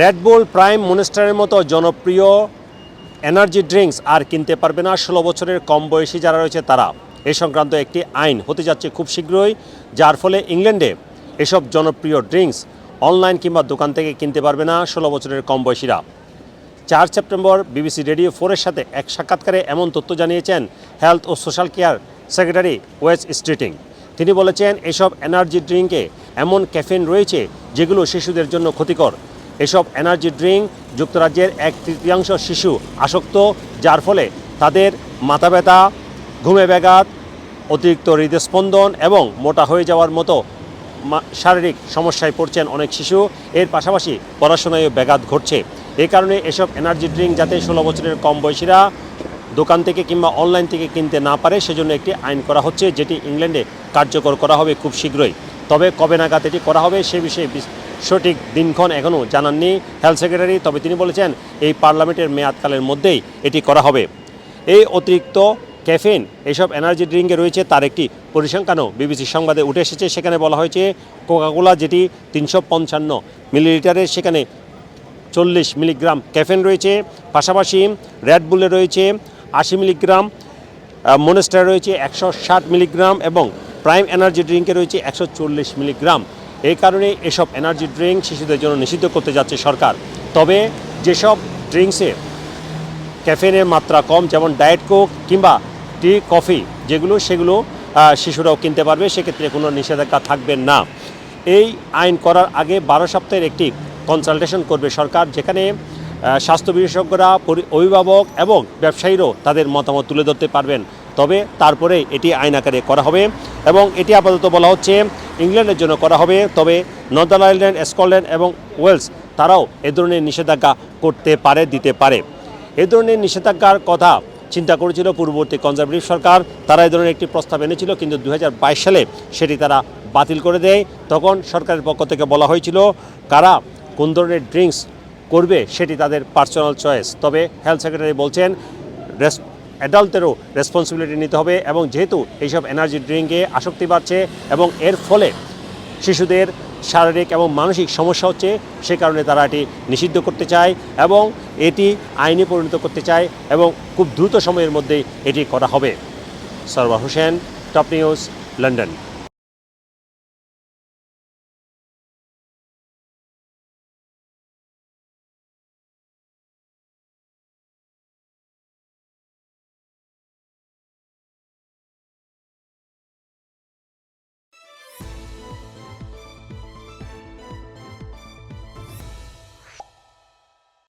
Red Bull prime মনস্টারের মতো জনপ্রিয় energy drinks আর কিনতে পারবে না ষোলো বছরের কম বয়সী যারা রয়েছে তারা। এ সংক্রান্ত একটি আইন হতে যাচ্ছে খুব শীঘ্রই, যার ফলে ইংল্যান্ডে এসব জনপ্রিয় ড্রিঙ্কস অনলাইন কিংবা দোকান থেকে কিনতে পারবে না ষোলো বছরের কম বয়সীরা। চার সেপ্টেম্বর বিবিসি রেডিও ফোরের সাথে এক সাক্ষাৎকারে এমন তথ্য জানিয়েছেন হেলথ ও social care secretary Wes Streeting. তিনি বলেছেন, এসব এনার্জি ড্রিঙ্কে এমন ক্যাফেন রয়েছে যেগুলো শিশুদের জন্য ক্ষতিকর। এসব এনার্জি ড্রিঙ্ক যুক্তরাজ্যের এক তৃতীয়াংশ শিশু আসক্ত, যার ফলে তাদের মাথা ব্যথা ঘুমে ব্যাঘাত, অতিরিক্ত হৃদস্পন্দন এবং মোটা হয়ে যাওয়ার মতো শারীরিক সমস্যায় পড়ছেন অনেক শিশু। এর পাশাপাশি পড়াশোনায় ব্যাঘাত ঘটছে। এই কারণে এসব এনার্জি ড্রিঙ্ক যাতে ষোলো বছরের কম বয়সীরা দোকান থেকে কিংবা অনলাইন থেকে কিনতে না পারে, সেজন্য একটি আইন করা হচ্ছে, যেটি ইংল্যান্ডে কার্যকর করা হবে খুব শীঘ্রই। তবে কবে নাগাদ এটি করা হবে, সে বিষয়ে সঠিক দিনক্ষণ এখনও জানাননি হেলথ সেক্রেটারি, তবে তিনি বলেছেন এই পার্লামেন্টের মেয়াদকালের মধ্যেই এটি করা হবে। এই অতিরিক্ত ক্যাফেন এইসব এনার্জি ড্রিঙ্কে রয়েছে তার একটি পরিসংখ্যানও বিবিসির সংবাদে উঠে এসেছে। সেখানে বলা হয়েছে, কোকাকোলা যেটি তিনশো পঞ্চান্ন মিলিলিটারের সেখানে চল্লিশ মিলিগ্রাম ক্যাফেন রয়েছে। পাশাপাশি রেডবুলে রয়েছে আশি মিলিগ্রাম মনেস্টার রয়েছে একশো ষাট মিলিগ্রাম এবং প্রাইম এনার্জি ড্রিঙ্কে রয়েছে একশো চল্লিশ মিলিগ্রাম। এই কারণে এসব এনার্জি ড্রিঙ্ক শিশুদের জন্য নিষিদ্ধ করতে যাচ্ছে সরকার। তবে যেসব ড্রিঙ্কসে ক্যাফেনের মাত্রা কম, যেমন ডায়েট কোক কিংবা টি কফি যেগুলো, সেগুলো শিশুরাও কিনতে পারবে, সেক্ষেত্রে কোনো নিষেধাজ্ঞা থাকবে না। এই আইন করার আগে বারো সপ্তাহের একটি কনসালটেশন করবে সরকার, যেখানে স্বাস্থ্য বিশেষজ্ঞরা অভিভাবক এবং ব্যবসায়ীরাও তাদের মতামত তুলে ধরতে পারবেন। তবে তারপরে এটি আইন আকারে করা হবে এবং এটি আপাতত বলা হচ্ছে ইংল্যান্ডের জন্য করা হবে। তবে নর্দার্ন আয়ারল্যান্ড, স্কটল্যান্ড এবং ওয়েলস তারাও এ ধরনের নিষেধাজ্ঞা করতে পারে, দিতে পারে। এ ধরনের নিষেধাজ্ঞার কথা চিন্তা করেছিল পূর্ববর্তী কনজারভেটিভ সরকার। তারা এ ধরনের একটি প্রস্তাব এনেছিল, কিন্তু দু হাজার বাইশ সালে সেটি তারা বাতিল করে দেয়। তখন সরকারের পক্ষ থেকে বলা হয়েছিল, কারা কোন ধরনের ড্রিঙ্কস করবে সেটি তাদের পার্সোনাল চয়েস। তবে হেলথ সেক্রেটারি বলছেন অ্যাডাল্টেরও রেসপন্সিবিলিটি নিতে হবে এবং যেহেতু এইসব এনার্জি ড্রিঙ্কে আসক্তি বাড়ছে এবং এর ফলে শিশুদের শারীরিক এবং মানসিক সমস্যা হচ্ছে, সে কারণে তারা এটি নিষিদ্ধ করতে চায় এবং এটি আইনে পরিণত করতে চায় এবং খুব দ্রুত সময়ের মধ্যে এটি করা হবে। Sarwar Hossain top news London